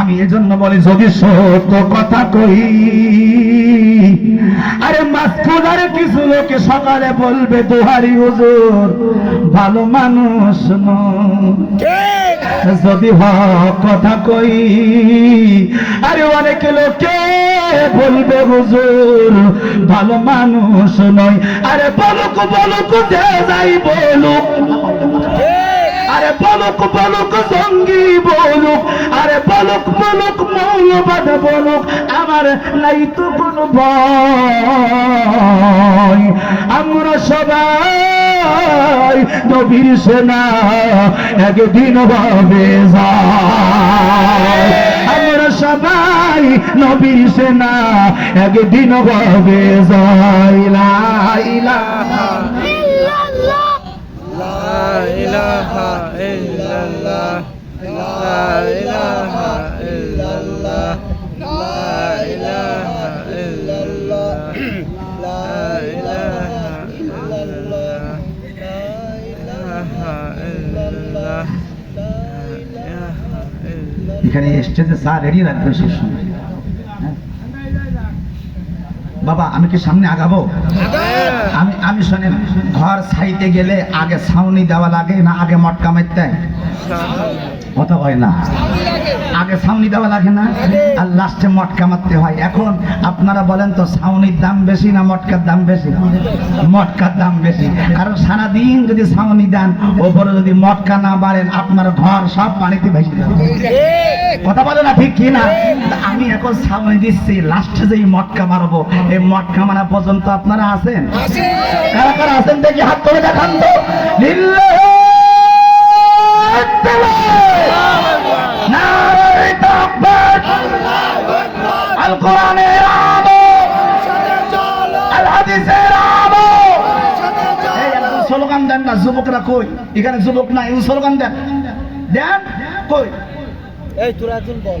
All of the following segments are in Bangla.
আমি এজন্য বলি, যদি সত্য কথা কই, আরে মাসকুলার কিছু লোকে সকালে বলবে তোহারি হুজুর, ভালো মানুষ যদি হক কথা কই, আরে অনেক লোকে বলবে, হুজুর, ভালো মানুষ নয়। আরে বলুক বলুক, যে যাই বলুক। আরে বলুক বলুক জঙ্গি বলুক, আরে বলুক বলুক, মৌলবাদ বলুক, আমার নাই তো কোনো আমরা সবাই নবীর সেনা, একদিন যায়। আমরা সবাই নবীর সেনা, একদিন হবে যায়। লা এখানে স্টেজে চা রেডি রাখবে সব সময় হ্যাঁ? বাবা আমি কি সামনে আগাবো? আমি আমি শোনেন ঘর সাইতে গেলে আগে ছাউনি দেওয়া লাগে না আগে মটকা মারতে? কথা হয় না। আগে ছাউনি দেওয়া লাগে না, আর লাস্টে মটকা মারতে হয়। এখন আপনারা বলেন তো, ছাউনির দাম বেশি না মটকার দাম বেশি? মটকার দাম বেশি। কারণ সারাদিন যদি ছাউনি দেন, ওপরে যদি মটকা না বাড়েন, আপনার ঘর সব পানিতে ভেসে যাবে। কথা বলে না ঠিক কি না আমি এখন সামনে দিচ্ছি লাস্টে যেই মটকা মারবো, এই মটকা মারা পর্যন্ত আপনারা আছেন? কারা কারা আছেন দেখি, হাত করে দেখান তো। তাকবীর আল কোরআনের আলো। আল। হাদিসের আলো স্লোগান দেন না যুবকরা কই? এখানে যুবক নাই স্লোগান দেন। দেন? কই? এই তোরা একজন বল।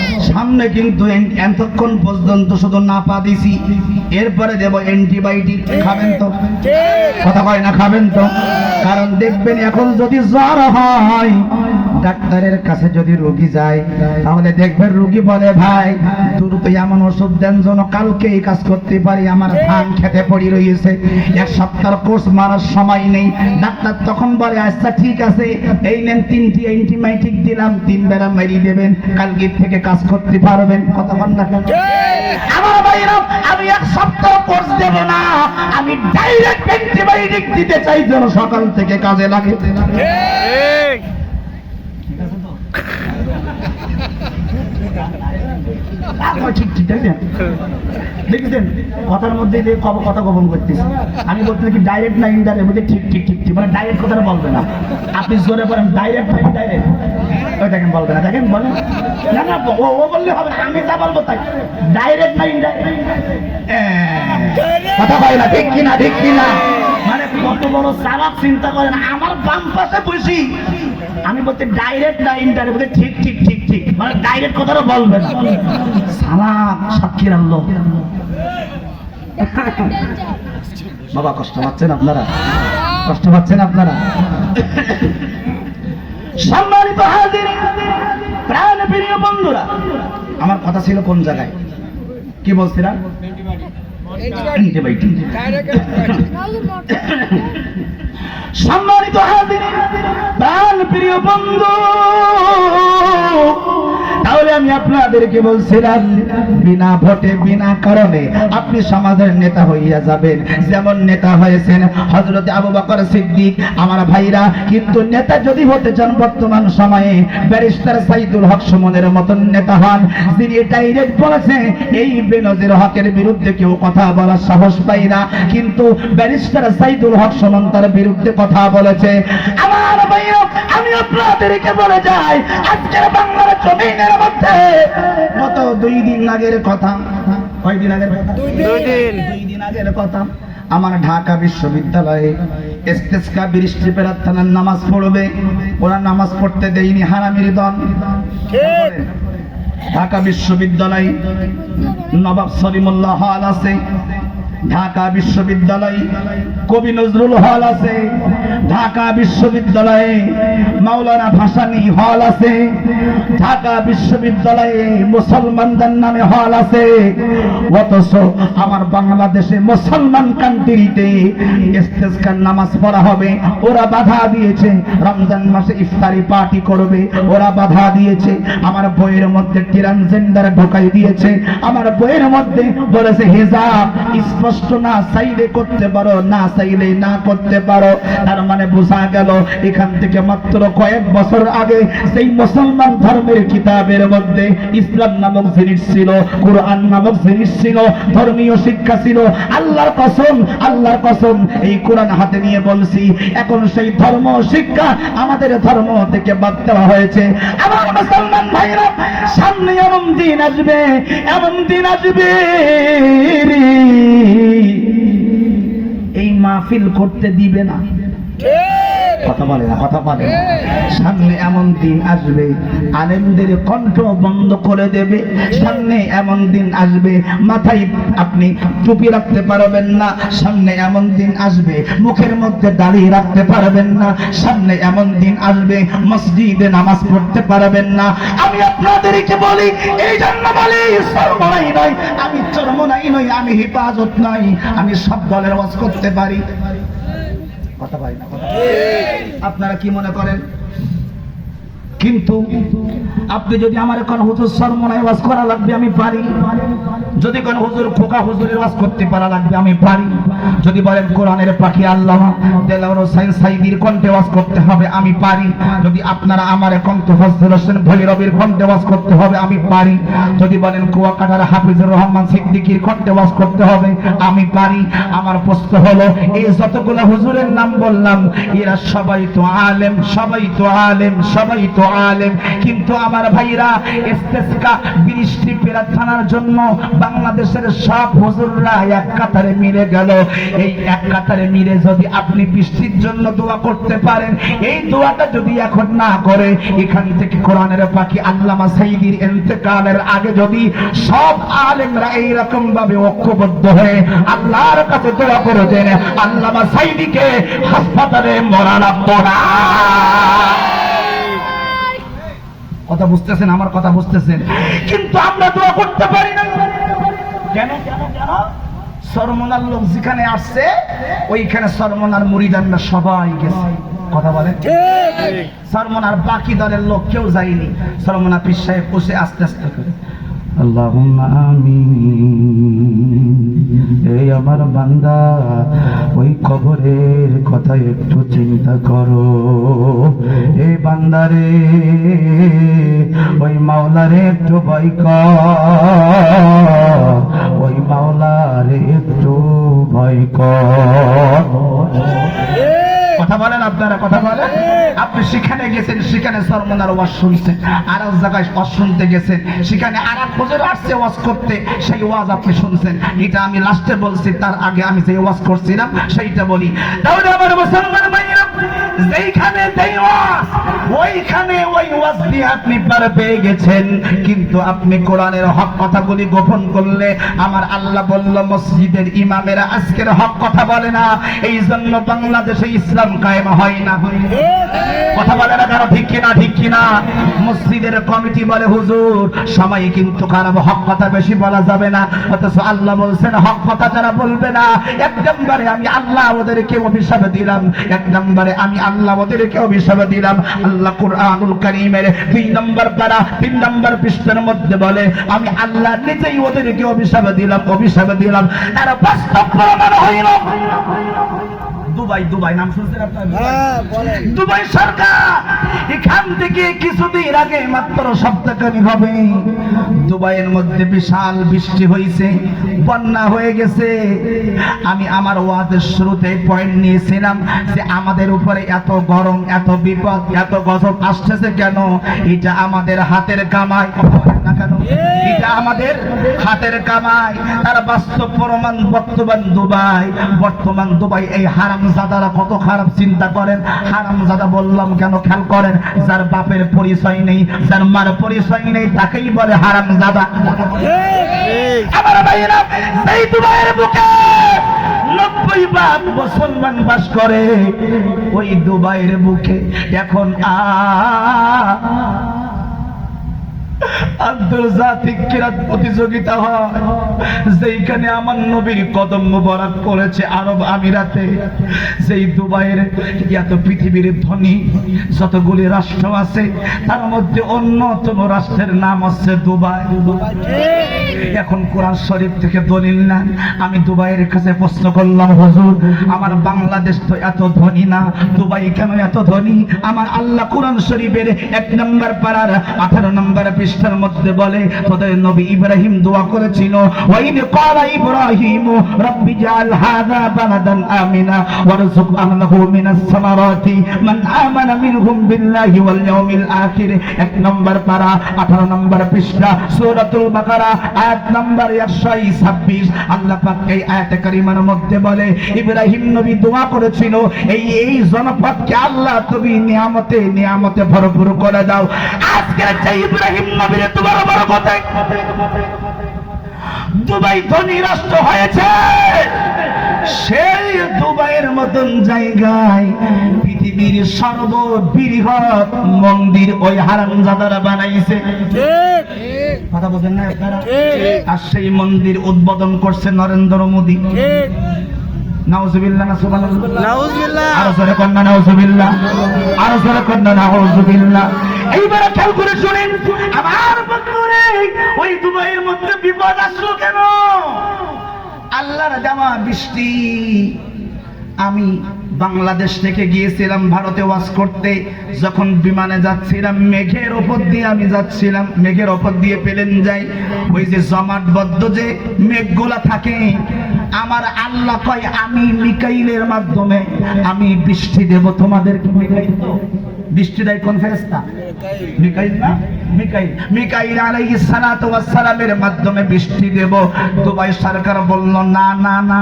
সামনে কিন্তু এতক্ষণ পর্যন্ত শুধু না পা দিছি। এরপরে দেব অ্যান্টিবায়োটিক খাবেন তো? কথা কয় না, খাবেন তো? কারণ দেখবেন এখন যদি জ্বর হয় ডাক্তারের কাছে যদি রোগী যায়, তাহলে দেখবেন রোগী বলে, ভাই, দ্রুত এমন ওষুধ দেন যেন কালকে এই কাজ করতে পারি। আমার ধান খেতে পড়ি রয়েছে। এক সপ্তাহ কোর্স মারার সময় নেই। ডাক্তার তখন বলে আচ্ছা ঠিক আছে, এই নেন তিনটি অ্যান্টিবায়োটিক দিলাম। তিন বেলা মেরি দেবেন। কালকে থেকে কাজ করতে পারবেন। কথা বল না কেন? আমার আমি এক সপ্তাহ কোর্স দেব না। আমি ডাইরেক্ট অ্যান্টিবায়োটিক দিতে চাই যেন সকাল থেকে কাজে লাগে। ঠিক আপনার ঠিক কথার মধ্যে কথা আমি বলতে ডাইরেক্ট না ঠিক ঠিক ঠিক ঠিক। মানে ডাইরেক্ট কথাটা বলবে না। ডাইরেক্ট ওই দেখেন, বলবে না। দেখেন ও বললে হবে আমি ডাইরেক্ট কথা না মানে বড় চালাক চিন্তা আমার বাম পাশে বসি। আমি বলতে ডাইরেক্ট না ইনডাইরেক্ট বলতে ঠিক ঠিক ঠিক ঠিক। মানে ডাইরেক্ট কথাটা বলবে না। সালাম সাক্ষীর আল্লাহ। বাবা কষ্ট পাচ্ছেন আপনারা? কষ্ট পাচ্ছেন আপনারা? সম্মানিত হাজির প্রাণ প্রিয় বন্ধুরা আমার কথা ছিল কোন জায়গায়? কি বলছিলাম? অ্যান্টিবায়োটিক সম্মানিত হাজির প্রাণ প্রিয় বন্ধু তাহলে আমি আপনাদেরকে বলছিলাম, বিনা ভোটে, বিনা কারণে আপনি সমাজের নেতা হইয়া যাবেন। যেমন নেতা হয়েছেন হজরত আবু বকর সিদ্দিক, আমার ভাইরা। কিন্তু নেতা যদি হতে চান বর্তমান সময়ে, ব্যারিস্টার সাইদুল হক সুমনের মতন নেতা হন, যিনি ডাইরেক্ট বলেছে, এই বেনজির হকের বিরুদ্ধে কেউ কথা বলার সাহস পাই না। কিন্তু ব্যারিস্টার সাইদুল হক সুমন তার বিরুদ্ধে কথা বলেছে। আমার ভাইরা, আমি আপনাদেরকে বলে যাই, আজকের বাংলার জমিনের মধ্যে। গত দুই দিন আগের কথা? কয়দিন আগের কথা? দুই দিন। দুই দিন। আগের কথা। আমার ঢাকা বিশ্ববিদ্যালয়ে ইস্তেস্কা বৃষ্টি প্রার্থনার নামাজ পড়বে। ওরা নামাজ পড়তে দেয়নি হারামির দল। ঠিক। ঢাকা বিশ্ববিদ্যালয় নবাব সলিমুল্লাহ হল আছে। ঢাকা বিশ্ববিদ্যালয় কবি নজরুল হল আছে। ঢাকা বিশ্ববিদ্যালয়ে মাওলানা ভাসানী হল আছে। ঢাকা বিশ্ববিদ্যালয়ে মুসলমানদের নামে হল আছে। অথচ আমার বাংলাদেশে মুসলমান কান্ট্রিতে ইস্তেস্কার নামাজ পড়া হবে। ওরা বাধা দিয়েছে, রমজান মাসে ইফতারি পার্টি করবে, ওরা বাধা দিয়েছে। আমার বইয়ের মধ্যে ট্রান্সজেন্ডার ঢোকাই দিয়েছে। আমার বইয়ের মধ্যে বলেছে, হিজাব, স্পষ্ট না চাইলে করতে পারো, না চাইলে না করতে পারো। তার মানে বোঝা গেল, এখান থেকে মাত্র কয়েক বছর আগে সেই মুসলমান ধর্মের কিতাবের মধ্যে ইসলাম নামক জিনিস ছিল, কোরআন নামক জিনিস ছিল, ধর্মীয় শিক্ষা ছিল। আল্লাহর কসম আল্লাহর কসম, এই কোরআন হাতে নিয়ে বলছি, এখন সেই ধর্ম শিক্ষা আমাদের ধর্ম থেকে বাদ দেওয়া হয়েছে। আমার মুসলমান ভাইরা, সামনে এমন দিন আসবে, এমন দিন আসবে। এই মাহফিল করতে দিবে না। কথা বলে না, কথা বলে না। সামনে এমন দিন আসবে, আলেমদের কণ্ঠ বন্ধ করে দেবে। সামনে এমন দিন আসবে, মাথায় আপনি টুপি রাখতে পারবেন না। সামনে এমন দিন আসবে, মুখের মধ্যে দাঁড়িয়ে রাখতে পারবেন না। সামনে এমন দিন আসবে, মসজিদে নামাজ পড়তে পারবেন না। আমি আপনাদেরকে বলি, এই জন্য বলি সর্বনাই নয়, আমি চর্মনাই নই, আমি হেফাজত নই। আমি সব দলের ওয়াজ করতে পারি। কথা পারি না আপনারা কি মনে করেন? কিন্তু আপনি যদি আমার এখন হুজুর সরমনায় ওয়াজ করা লাগবে, আমি পারি। যদি কোন হুজুর খোকা হুজুরের ওয়াজ করতে পারা লাগবে, আমি পারি। যদি বলেন কোরআনের পাখি আল্লামা দেলাওয়ার হোসেন সাইদির কণ্ঠে ওয়াজ করতে হবে, আমি পারি। যদি আপনারা আমার কণ্ঠ ফজল হোসেন ভলি রবির কণ্ঠে ওয়াজ করতে হবে, আমি পারি। যদি বলেন কুয়াকাটার হাফিজুর রহমান সিদ্দিকীর কণ্ঠে ওয়াজ করতে হবে, আমি পারি। আমার প্রশ্ন হলো, এই যতগুলো হুজুরের নাম বললাম, এরা সবাই তো আলেম, সবাই তো আলেম, সবাই তো আলেম। কিন্তু আমার ভাইরা ইস্তেসকা বৃষ্টি প্রার্থনার জন্য বাংলাদেশের সব হুজুররা এক কাতারে মিলে গেল। এই এক কাতারে মিলে যদি আপনি বৃষ্টির জন্য দোয়া করতে পারেন, এই দোয়াটা যদি এখন না করে, এখান থেকে কোরআনের পাখি আল্লামা সাইদির ইন্তেকালের আগে যদি সব আলেমরা এইরকম ভাবে ঐক্যবদ্ধ হয়ে আল্লাহর কাছে দোয়া করে দেন, আল্লামা সাইদিকে হাসপাতালে মরানা পড়া। কথা বুঝতেছেন? আমার কথা বুঝতেছেন? কিন্তু আমরা দোয়া করতে পারি না। কেন? কেন কেন সরমনার লোক যেখানে আসছে ওইখানে সরমনার মুড়িদানরা সবাই গেছে। কথা বলেন? ঠিক। সরমনার বাকি দলের লোক কেউ যায়নি। সরমনা পীর সাহেব বসে আস্তে আস্তে করে। আল্লাহুম্মা আমিন। এই আমার বান্দা, ওই কবরের কথা একটু চিন্তা করো। এই বান্দারে ওই মাওলারে একটু ভয় কর। ওই মাওলারে একটু ভয় কর। আপনারা কথা বলেন আপনি সেখানে গেছেন, সেখানে সরমনার ওয়াজ শুনছেন। আর এক জায়গায় ওয়াজ শুনতে গেছেন সেখানে আর এক হুজুর আসছে ওয়াজ করতে, সেই ওয়াজ আপনি শুনছেন। এটা আমি লাস্টে বলছি, তার আগে আমি যে ওয়াজ করছিলাম, সেইটা বলি। তাহলে আমার মুসলমান ভাইরা যেইখানে যেই ওয়াজ ওইখানে ওই ওয়াজ দিয়ে আপনি পার পেয়ে গেছেন। কিন্তু আপনি কোরআনের হক কথাগুলি গোপন করলে আমার আল্লাহ বলল, মসজিদের ইমামেরা আজকের হক কথা বলে না। এই জন্য বাংলাদেশে ইসলাম কায়েম হয় না। কথা বলে না কারও ঠিক কিনা ঠিক কিনা? মসজিদের কমিটি বলে, হুজুর, সময় কিন্তু খারাপ হক কথা বেশি বলা যাবে না। অথচ আল্লাহ বলছেন, হক কথা যারা বলবে না, এক নম্বরে আমি আল্লাহ ওদেরকে অভিশাপ দিলাম, এক নম্বরে আমি আল্লাহ ওদেরকে অভিশাপ দিলাম। আল্লাহ আল্লাহ কুরআনুল কারীমের দুই নম্বর পারা, তিন নম্বর পৃষ্ঠার মধ্যে বলে, আমি আল্লাহ নিজেই ওদেরকে অভিশাপ দিলাম অভিশাপ দিলাম। তারা বাস্তব প্রমাণ হইল দুবাই দুবাই নাম শুনছেন আপনারা? হ্যাঁ দুবাই সরকার! এখান থেকে কিছুদিন আগে মাত্র সপ্তাহখানি হবে। দুবাইয়ের মধ্যে বিশাল বৃষ্টি হয়েছে বন্যা হয়ে গেছে। আমি আমার ওয়াদের শুরুতে পয়েন্ট নিয়েছিলাম যে আমাদের উপরে এত গরম এত বিপদ এত গজব আসতেছে কেন? এটা আমাদের হাতের কেন এটা আমাদের হাতের কামাই তার বাস্তব প্রমাণ বর্তমান দুবাই। বর্তমান দুবাই এই হারামজাদারা কত খারাপ চিন্তা করেন? হারামজাদা বললাম কেন খেয়াল করেন? যার বাপের পরিচয় নেই যার মার পরিচয় নেই তাকেই বলে হারামজাদা। ঠিক আমার ভাইয়েরা সেই দুবাইয়ের বুকে নব্বই ভাগ মুসলমান বাস করে। ওই দুবাইয়ের বুকে এখন আ আন্তর্জাতিক প্রতিযোগিতা হয়। আমার নবীর কদম করেছে আরব আমিরাতে। দুবাইয়ের এত পৃথিবীর ধনী, যতগুলি রাষ্ট্র আছে, তার মধ্যে অন্যতম রাষ্ট্রের নাম হচ্ছে দুবাই। এখন কোরআন শরীফ থেকে দলিল না আমি দুবাইয়ের কাছে প্রশ্ন করলাম, হুজুর, আমার বাংলাদেশ তো এত ধনী না, দুবাই কেন এত ধনী? আমার আল্লাহ কোরআন শরীফের এক নম্বর পাড়ার আঠারো নম্বর পৃষ্ঠার মধ্যে বলে, তোদের নবী ইব্রাহিম দোয়া করেছিল ইব্রাহিম, রব্বি জাল হাযা বালাদান আমিনা, ওয়ারযুক আহলাহু মিনাস সামারাতি, মান আমানা মিনহুম বিল্লাহি ওয়াল ইয়াউমিল আখির। এক নম্বর পারা 18 নম্বর পৃষ্ঠা, সূরাতুল বাকারা, আয়াত নম্বর 126 আল্লাহ পাক এই কারিমার মধ্যে বলে, ইব্রাহিম নবী দোয়া করেছিল, এই এই জনপদকে আল্লাহ তুমি নিয়ামতে নিয়ামতে ভরপুর করে দাও। আজকে যে ইব্রাহিম নবীর তোমার বড় কথা দুবাই ধনী রাষ্ট্র হয়েছে। সেই দুবাইয়ের মতন জায়গায় পৃথিবীর সর্ববৃহৎ মন্দির ওই হারামজাদারা বানাইছে। কথা বলছেন না আপনারা? আর সেই মন্দির উদ্বোধন করছে নরেন্দ্র মোদী। নাউজুবিল্লাহ না সুবহানাল্লাহ। নাউজুবিল্লাহ। আরও জোরে কন্যা নাউজুবিল্লাহ। আরও জোরে কন্যা নাউজুবিল্লাহ। এইবারে খেয়াল করে শুনেন আমার বন্ধুরে ওই দুবাইয়ের মধ্যে বিপদ আসলো কেন? আল্লাহর জামা বৃষ্টি। আমি বাংলাদেশ থেকে গিয়েছিলাম ভারতে ওয়াজ করতে। যখন বিমানে যাচ্ছিলাম, মেঘের ওপর দিয়ে আমি যাচ্ছিলাম। মেঘের ওপর দিয়ে পেলেন যাই। ওই যে জমাটবদ্ধ যে মেঘগুলা থাকে। আমার আল্লাহ কয়, আমি মিকাইলের মাধ্যমে আমি বৃষ্টি দেব, তোমাদেরকে মিকাইল কোন ফেরেস্তা মিকাইল না? মিকাইল। মিকাইল সালাতু মাধ্যমে বৃষ্টি দেব। দুবাই সরকার বলল, না না না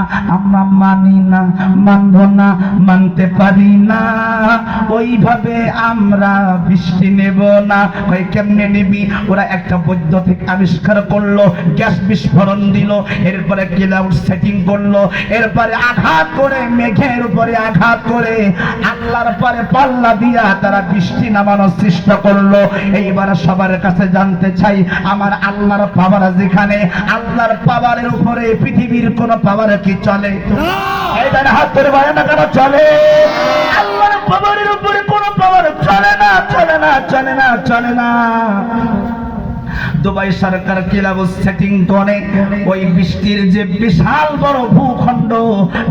মানি না, মানব না, মানতে পারি না। ওইভাবে আমরা বৃষ্টি নেব না। কই কেমনে নিবি? ওরা একটা বৈদ্যুতিক আবিষ্কার করল, গ্যাস বিস্ফোরণ দিল, এরপরে ক্লাউড সেটিং করল, এরপরে আঘাত করে, মেঘের উপরে আঘাত করে, আল্লাহর পরে পাল্লা দিয়া তারা বৃষ্টি নামানোর চেষ্টা করল। এইবার সবার কাছে জানতে চাই আমার আল্লাহর পাওয়ার যেখানে আল্লাহর পাওয়ারের উপরে পৃথিবীর কোন পাওয়ার কি চলে? হাত ধরে না কেন চলে? আল্লাহর পাওয়ারের উপরে কোন পাওয়ার চলে না চলে না চলে না চলে না। দুবাই সরকার ক্লাব সেটিং করে ওই বৃষ্টির যে বিশাল বড় ভূখণ্ড,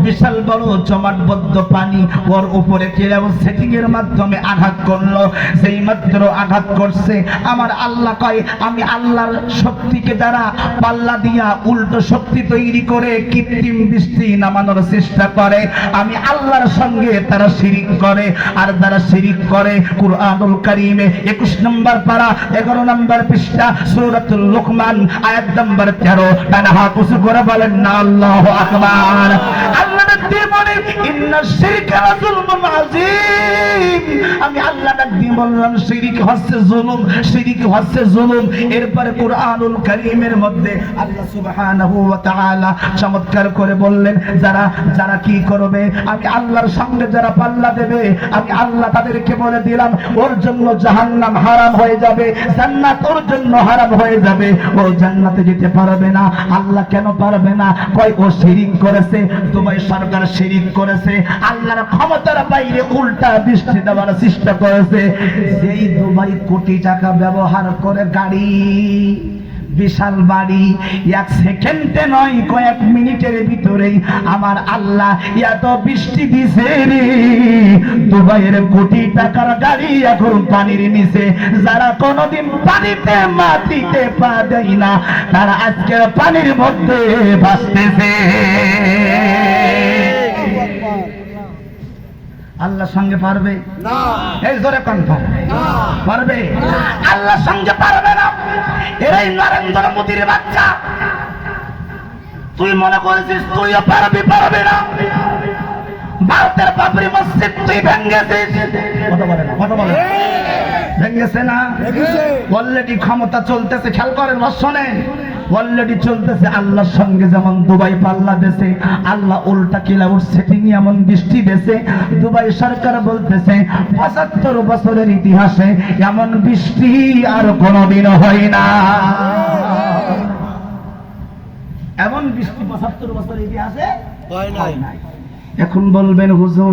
বিশাল বড় জমাটবদ্ধ পানি ওর উপরে ক্লাব সেটিং এর মাধ্যমে আঘাত করল। সেই মাত্র আঘাত করছে, আমার আল্লাহ কয়, আমি আল্লাহর শক্তিকে দ্বারা পাল্লা দিয়া উল্টো শক্তি তৈরি করে কৃত্রিম বৃষ্টি নামানোর চেষ্টা করে। আমি আল্লাহর সঙ্গে তারা শিরিক করে, আর তারা শিরিক করে, কুরআনুল কারীমে 21 নম্বর পারা 11 নম্বর পৃষ্ঠা সূরাতুল লুকমান, আয়াত নম্বর 13 ডান হাত উঁচু করে বলেন না আল্লাহু আকবার। আল্লাহ দিয়ে বলে চমৎকার করে বললেন, যারা যারা কি করবে? আমি আল্লাহর সঙ্গে যারা পাল্লা দেবে, আমি আল্লাহ তাদেরকে বলে দিলাম, ওর জন্য জাহান্নাম হারাম হয়ে যাবে, জান্নাত ওর জন্য হারাম হয়ে যাবে। ও জান্নাতে যেতে পারবে না, আল্লাহ কেন পারবে না? কয়, ও শিরিক করেছে, দুবাই সরকার শিরিক করেছে আল্লাহর ক্ষমতার বাইরে উল্টা দৃষ্টি দেওয়ার চেষ্টা করেছে। সেই দুবাই কোটি টাকা ব্যবহার করে গাড়ি, বিশাল বাড়ি, এক সেকেন্ডে নয়, কয়েক মিনিটের ভিতরেই আমার আল্লাহ এত বৃষ্টি দিছে রে। দুবাইয়ের কোটি টাকার গাড়ি এখন পানির নিচে। যারা কোনোদিন পানিতে মাটিতে পা দেয় না, তারা আজকে পানির মধ্যে ভাসতেছে। আল্লাহর সঙ্গে পারবে? না। এই জোরে কণ্ঠ। না। পারবে? আল্লাহর সঙ্গে পারবে না। এরাই নরেন্দ্র মোদীর বাচ্চা। তুই মনে করেছিস তুইও পারবি পারবে না? ভারতের বাবরি মসজিদ তুই ভেঙ্গেছিস কথা বলে না কথা বলে। ভেঙ্গেছে না? অলরেডি ক্ষমতা চলতেছে খেয়াল করেন বর্ষণে। অলরেডি চলতেছে আল্লাহর সঙ্গে যেমন দুবাই পাল্লা দেশে আল্লাহ উল্টা কিলাউট সেটিং এমন বৃষ্টি দেশে। দুবাই সরকার বলতেছে পঁচাত্তর বছরের ইতিহাসে এমন বৃষ্টি আর কোনোদিন হয় না। এমন বৃষ্টি পঁচাত্তর বছরের ইতিহাসে হয় নাই। এখন বলবেন, হুজুর,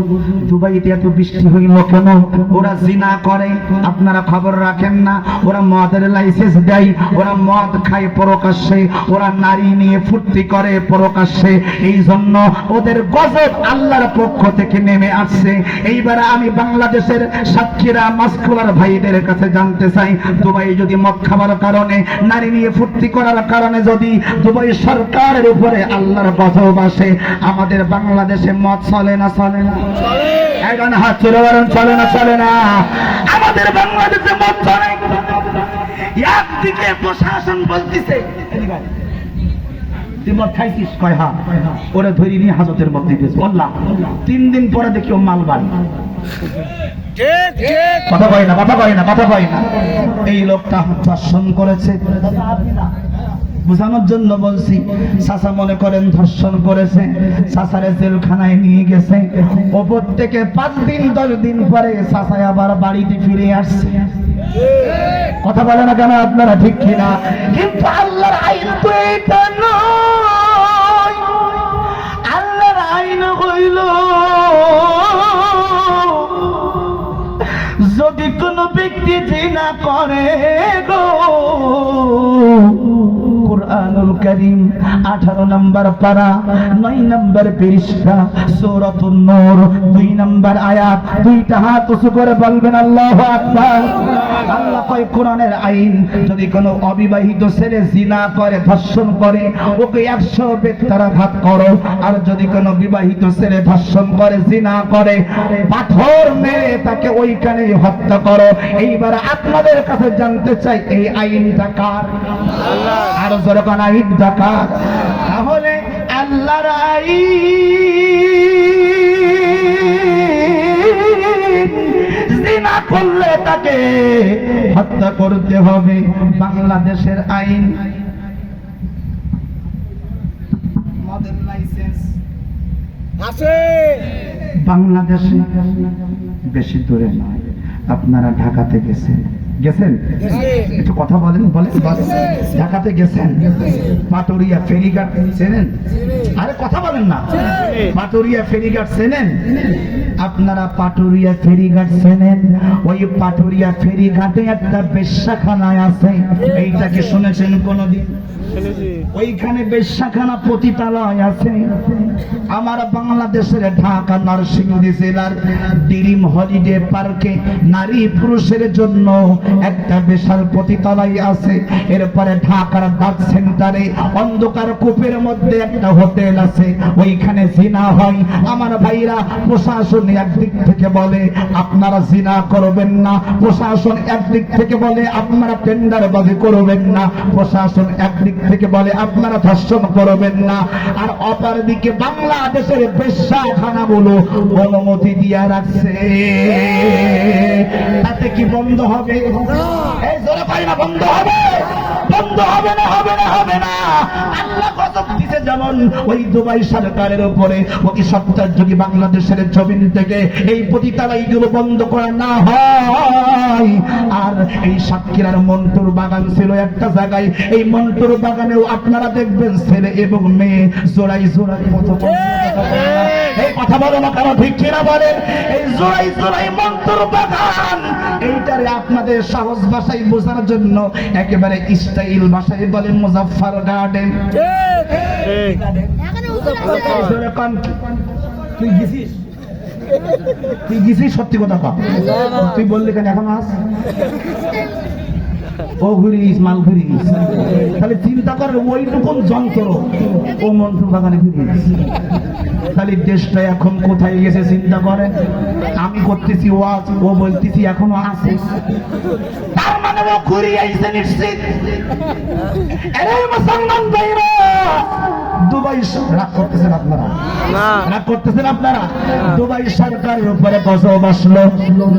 দুবাইতে এত বৃষ্টি হইল কেন? ওরা জিনা করে, আপনারা খবর রাখেন না। ওরা মদের লাইসেন্স দেয়, ওরা মদ খায় প্রকাশ্যে, ওরা নারী নিয়ে ফুর্তি করে প্রকাশ্যে। এই জন্য ওদের গজব আল্লাহর পক্ষ থেকে নেমে আসছে। এইবার আমি বাংলাদেশের সাক্ষীরা মাস্কুলার ভাইদের কাছে জানতে চাই, দুবাই যদি মদ খাবার কারণে, নারী নিয়ে ফুর্তি করার কারণে যদি দুবাই সরকারের উপরে আল্লাহর গজব আসে, আমাদের বাংলাদেশে মদ চলে না চলে না। এখন হাত চলে বলেন, চলে না চলে না। আমাদের বাংলাদেশে মদ চলে। একদিকে প্রশাসন বলতেছে তুই মদ কয় হা। নিয়ে তিন দিন পরে দেখি ও কথা না না না। এই লোকটা ধর্ষণ করেছে। বোঝানোর জন্য বলছি, চাচা মনে করেন ধর্ষণ করেছে, চাচারে জেলখানায় নিয়ে গেছে। ওপর থেকে পাঁচ দিন, দশ দিন পরে চাচাই আবার বাড়িতে ফিরে আসছে। কথা বলে না কেন আপনারা ঠিক কিনা? কিন্তু আল্লাহর আইন তো এটা নয়। আল্লাহর আইন হইল, যদি কোনো ব্যক্তি জিনা করে গো কুরআনুল করিম, আঠারো নম্বর পারা, নয় নম্বর পৃষ্ঠা, সূরাতুন নূর, দুই নম্বর আয়াত, দুইটা হাত উঁচু করে বলবেন, আল্লাহু আকবার। আল্লাহ কয়, কোরআনের আইন যদি কোনো অবিবাহিত ছেলে জিনা করে, ধর্ষণ করে, ওকে করো। আর যদি কোনো বিবাহিত ছেলে ধর্ষণ করে, জিনা করে, পাথর মেরে তাকে ওইখানে হত্যা করো। এইবার আপনাদের কাছে জানতে চাই, এই আইনটা কার? আর আইনটা কার তাহলে আল্লাহর জিনা করলে তাকে হত্যা করতে হবে। বাংলাদেশের আইন। লাইসেন্স আছে। বাংলাদেশে বেশি দূরে নয়। আপনারা ঢাকাতে গেছেন। গেছেন? একটু কথা বলেন বলেন। ঢাকাতে গেছেন? পাটুরিয়া ফেরিঘাট চেনেন? আরে কথা বলেন না। পাটুরিয়া ফেরিঘাট চেনেন? আপনারা পাটুরিয়া ফেরিঘাট চেনেন? ওই পাটুরিয়া ফেরিঘাটে একটা বেশ্যাখানায় আছে। এইটা কি শুনেছেন কোনোদিন? ওইখানে বেশ্যাখানা পতিতালয় আছে। আমার বাংলাদেশের ঢাকা নরসিংদী জেলার ডিরিম হলিডে পার্কে নারী পুরুষের জন্য একটা বিশাল পতিতালয় আছে। এরপরে ঢাকার ডাক সেন্টারে অন্ধকার কূপের মধ্যে একটা হোটেল আছে। ওইখানে জিনা হয়। আমার ভাইরা প্রশাসন একদিক থেকে বলে, আপনারা জিনা করবেন না। প্রশাসন একদিক থেকে বলে, আপনারা টেন্ডার বাজি করবেন না। প্রশাসন একদিক থেকে বলে আপনারা ধর্ষণ করবেন না। আর অপর দিকে বাংলাদেশের বেশ্যাখানা গুলো অনুমতি দিয়া রাখছে। তাতে কি বন্ধ হবে? বন্ধ হবে? বন্ধ হবে না হবে না হবে না। আল্লাহ কসম দিছে যেমন ওই দুবাই সরকারের উপরে। অতি সত্তর যদি বাংলাদেশের জমিন থেকে এই পতিতালয়গুলো বন্ধ করা না হয়। আর এই সাতক্ষীরার মন্টুর বাগান ছিল একটা জায়গায়। এই মন্টুর বাগানেও আপনারা দেখবেন ছেলে এবং মেয়ে জোড়াই জোড়াই এই কথা বলো না কারও ঠিক কিনা বলেন? এই জোড়াই জোড়াই মন্টুর বাগান। এইটারে আপনাদের সহজ ভাষায় বোঝার জন্য একেবারে স্টাইল বাসাই বলে মুজাফফর গার্ডেন। তুই গেছিস? তুই গেছিস? সত্যি কথা কর। তুই বললি কেন, এখন আস? ও ঘুরিস মাল ঘুরিস তাহলে চিন্তা কর ওইটুকুন যন্ত্র। ও মন্ত্র বাগানে ঘুরিস তাহলে দেশটা এখন কোথায় গেছে চিন্তা করে আমি করতেছি ও আছে, ও বলতেছি এখনও আছে। তার মানে ও ঘুরিয়ে আইসে নিশ্চিত। এরে মুসলমান ভাইরা! দুবাই রাগ করতেছেন আপনারা? রাগ করতেছেন আপনারা? দুবাই সরকারের উপরে গজব আসলো।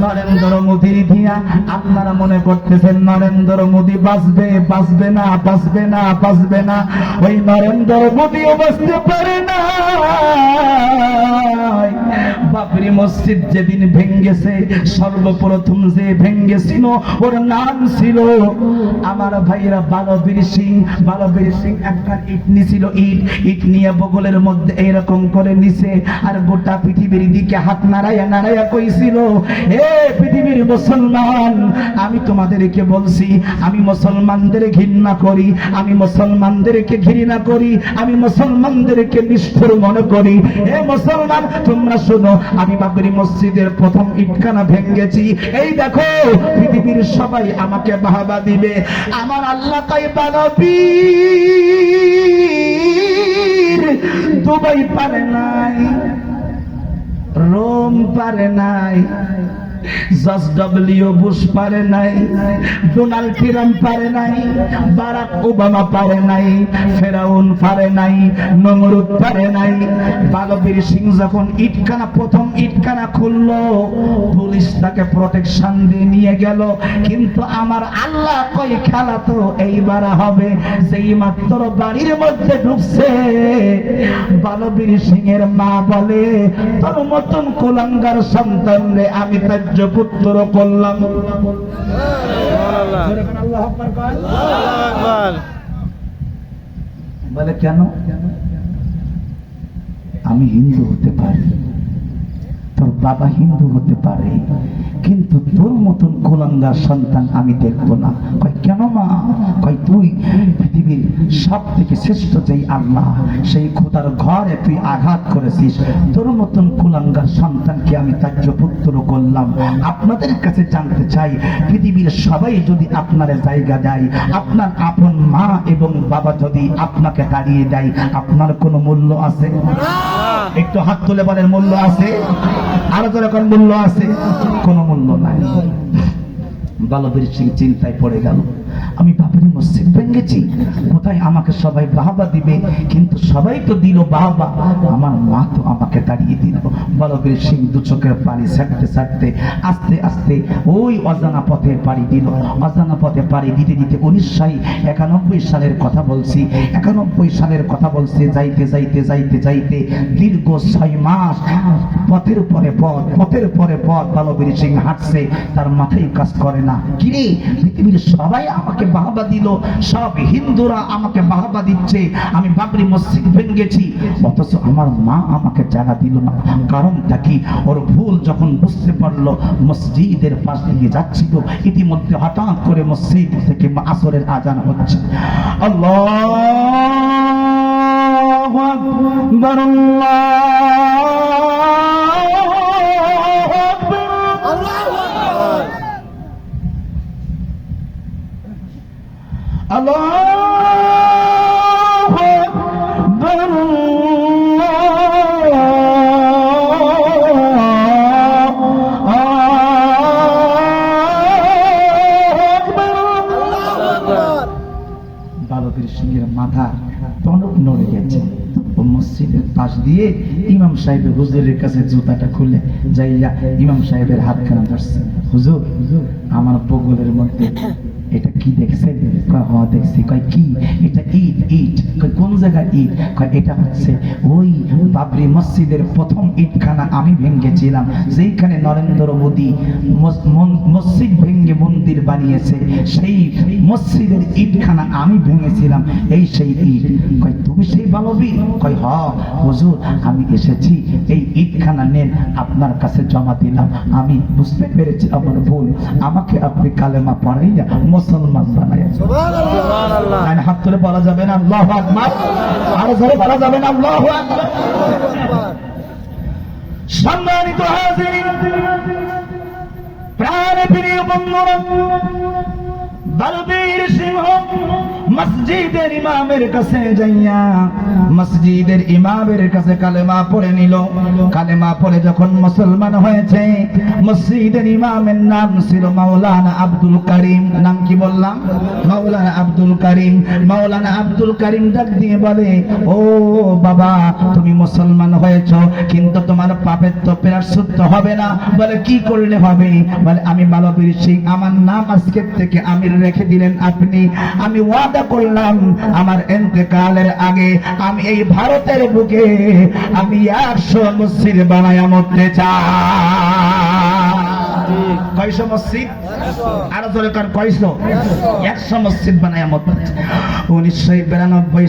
নরেন্দ্র মোদীর দিয়া আপনারা মনে করতেছেন নরেন্দ্র মোদী বাঁচবে বাঁচবে না বাঁচবে না বাঁচবে না। ওই নরেন্দ্র মোদীও বাঁচতে পারে না বাবরি মসজিদ যেদিন ভেঙ্গেছে সর্বপ্রথম যে ভেঙ্গেছিল ওর নাম ছিল আমার ভাইরা বালবীর সিং। বালবীর সিং একটা ইট নিছিল ইট। ইট নিয়ে বগলের মধ্যে এইরকম করে নিছে, আর গোটা পৃথিবীর দিকে হাত নাড়াইয়া নাড়াইয়া কইছিল, এ পৃথিবীর মুসলমান, আমি তোমাদেরকে বলছি, আমি মুসলমানদের ঘৃণা করি, আমি মুসলমানদেরকে ঘৃণা করি, আমি মুসলমানদেরকে নিষ্ঠুর মনে করি। এ মুসলমান, তোমরা শোনো, আমি বাবরি মসজিদের প্রথম ইটখানা ভেঙ্গেছি এই দেখো, পৃথিবীর সবাই আমাকে বাহাবা দিবে। আমার আল্লাহ তাই বানবীর দুবাই পারে নাই রোম পারে নাই। ডব্লিউ বুশ পারে নাই ডোনাল্ড ট্রাম্প পারে নাই বারাক ওবামা পারে নাই ফেরাউন পারে নাই নমরুদ পারে নাই। বালবীর সিং যখন প্রথম পুলিশ তাকে প্রোটেকশন দিয়ে নিয়ে গেল। কিন্তু আমার আল্লাহ কই খেলা তো এইবার হবে, যেই মাত্র বাড়ির মধ্যে ঢুকছে। বালবীর সিং এর মা বলে, তোর মতন কুলাঙ্গার সন্তান রে, আমি ত্যায্য পুত্র করলাম বলে কেন? আমি হিন্দু হতে পারি। তোর বাবা হিন্দু হতে পারে কিন্তু তোর মতন কোলাঙ্গার সন্তান আমি দেখব না। কয় কেন মা? কয় তুই পৃথিবীর সব থেকে শ্রেষ্ঠ যেই আল্লাহ সেই খোদার ঘরে তুই আঘাত করেছিস তোর মতন কোলাঙ্গার সন্তানকে আমি তার্য পুত্র করলাম। আপনাদের কাছে জানতে চাই পৃথিবীর সবাই যদি আপনার জায়গা দেয় আপনার আপন মা এবং বাবা যদি আপনাকে দাঁড়িয়ে দেয় আপনার কোনো মূল্য আছে? একটু হাত তুলে বলেন মূল্য আছে? আরও যেরকম মূল্য আছে কোনো মূল্য নাই। বালবীর সিং চিন্তায় পড়ে গেল। আমি বাবরি মসজিদ ভেঙেছি। কোথায় আমাকে সবাই বাহবা দিবে? কিন্তু সবাই তো দিল বাহবা। আমার মা তো আমাকে দাঁড়িয়ে দিল। বালবীর সিং, দু চোখের পানি ছাড়তে ছাড়তে আস্তে আস্তে ওই অজানা পথে পাড়ি দিল। অজানা পথে পাড়ি দিতে দিতে উনিশশো একানব্বই সালের কথা বলছি। একানব্বই সালের কথা বলছে, যাইতে যাইতে যাইতে যাইতে দীর্ঘ ছয় মাস পথের পরে পথ, পথের পরে পথ। বালবীর সিং হাঁটছে, তার মাথায় কাজ করে না। কিরে, পৃথিবীর সবাই আমাকে বাহবা দিল। সব হিন্দুরা আমাকে বাহবা দিচ্ছে। আমি বাবরি মসজিদ ভেঙেছি অথচ আমার মা আমাকে জায়গা দিল না। কারণটা কি? ওর ভুল যখন বুঝতে পারল, মসজিদের পাশ দিয়ে যাচ্ছিল। ইতিমধ্যে হঠাৎ করে মসজিদ থেকে আসরের আজান হচ্ছে। আল্লাহ আল্লাহু আকবার বালকের সিংহের মাথা টনক নড়ে গেছে। মসজিদের পাশ দিয়ে ইমাম সাহেবের হুজুরের কাছে জুতাটা খুলে যাইয়া ইমাম সাহেবের হাত হাতখানা ধরছে। হুজুর, আমার বগলের মধ্যে এটা কি দেখছেন? কয় দেখছি। কয় কি? এটা ইট ইট কোন জায়গায় ইট এটা হচ্ছে ওই বাবরি মসজিদের প্রথম ইটখানা আমি ভেঙেছিলাম যেইখানে নরেন্দ্র মোদী মসজিদ ভেঙে মন্দির বানিয়েছে সেই মসজিদের ইটখানা আমি ভেঙেছিলাম এই সেই ইট কয় তুমি সেই বালবি কয় হ হুজুর আমি এসেছি এই ইটখানা নেন আপনার কাছে জমা দিলাম। আমি বুঝতে পেরেছি আমার ভুল। আমাকে আপনি কালেমা পড়াইয়া মুসলমান বানাইয়া হাত তুলে বলা যাবে না, আল্লাহ আকবার। আরও ধরে বলা যাবে না, আল্লাহ সম্মানিত হাজির প্রাণ প্রিয় বন্ধুরা বলবীর সিংহ মসজিদের ইমামের কাছে যাইয়া, মসজিদের ইমামের কাছে কালেমা পড়ে নিল। কালেমা পড়ে যখন মুসলমান হয়েছে, মসজিদের ইমামের নাম ছিল মাওলানা আব্দুল করিম। নাম কি বললাম? মাওলানা আব্দুল করিম। মাওলানা আব্দুল করিম ডাক দিয়ে বলে, ও বাবা, তুমি মুসলমান হয়েছ, কিন্তু তোমার পাপের তো প্রায়শ্চিত্ত হবে না। বলে, কি করলে হবে? বলে, আমি মালবীর সিং, আমার নাম আজকের থেকে আমির রেখে দিলেন আপনি। আমি ওয়াদা করলাম আমার এতেকালের আগে আমি এই ভারতের বুকে আমি একশো মসজিদ বানায়া মরতে কয়শো মসজিদ?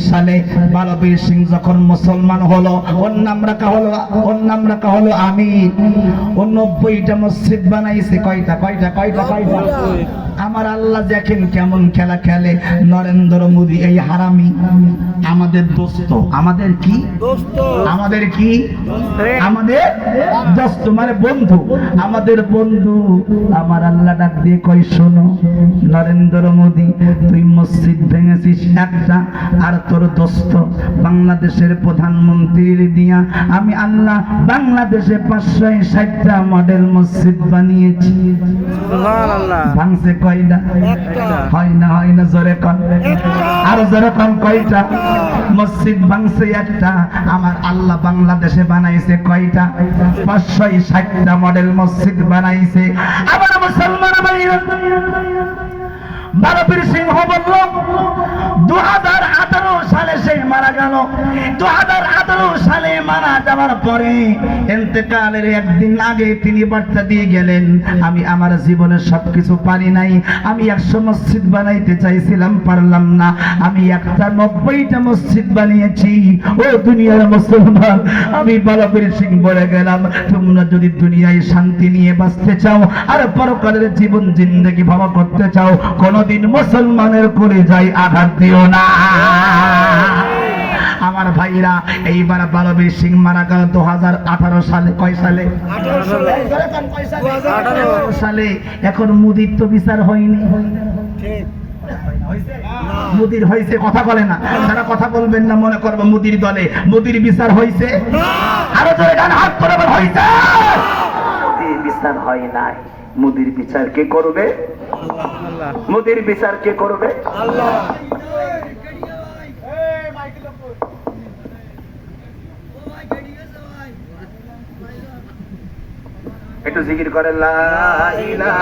সালে বালবীর সিং যখন মুসলমান হলো, ওর নাম হলো, ওর নাম আমি ও নব্বইটা মসজিদ বানাইছে, কয়টা? কয়টা? কয়টা? কয়টা? আমার আল্লাহ দেখেন কেমন খেলা খেলে। নরেন্দ্র মোদী এই হারামি। আমাদের দোস্ত। আমাদের কি? আমাদের কি? আমাদের দোস্ত মানে বন্ধু। আমাদের বন্ধু। আমার আল্লাহ ডাক দিয়ে কই শোনো নরেন্দ্র মোদী তুই মসজিদ ভেঙেছিস একটা আর তোর দোস্ত বাংলাদেশের প্রধানমন্ত্রীর দিয়া আমি আল্লাহ বাংলাদেশে পাঁচশো ষাটটা মডেল মসজিদ বানিয়েছি। ভাঙছে কয়টা একটা। হয় না হয় না জোরে কন। আর জোরে কন কয়টা? মসজিদ ভাঙছে একটা আমার আল্লাহ বাংলাদেশে বানাইছে কয়টা? পাঁচশো ষাটটা মডেল মসজিদ বানাইছে। আবার মুসলমান বারবীর সিংহ বলল দু হাজার আঠারো সালে সে মারা গেল। দু হাজার আঠারো সালে মারা যাওয়ার পরে এতেকালের একদিন আগে তিনি বার্তা দিয়ে গেলেন, আমি আমার জীবনে সবকিছু পারি নাই। আমি একশো মসজিদ বানাইতে চাইছিলাম, পারলাম না। আমি একটা নব্বইটা মসজিদ বানিয়েছি। ও দুনিয়ার মুসলমান, আমি বালবীর সিং বলে গেলাম, তোমরা যদি দুনিয়ায় শান্তি নিয়ে বাঁচতে চাও, আর পরকালের জীবন জিন্দগি ভাবা করতে চাও কোনদিন মুসলমানের করে যাই আঘাত দিও না। আমার ভাইরা, এইবার বালবীর সিং মারা গেল দু হাজার আঠারো সালে। কয় সালে? সালে। এখন মুদির তো বিচার হয়নি। মুদির হয়েছে, কথা বলে না। যারা কথা বলবেন না, মনে করব মুদির দলে। মুদির বিচার হয়েছে। আরও জোরে গান হাত করে হয়েছে। বিচার হয় নাই। মোদির বিচার কে করবে? মোদির বিচার কে করবে? একটু জিকির করে লাইলা